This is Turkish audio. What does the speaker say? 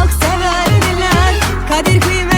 çok severdiler Kadir kıymet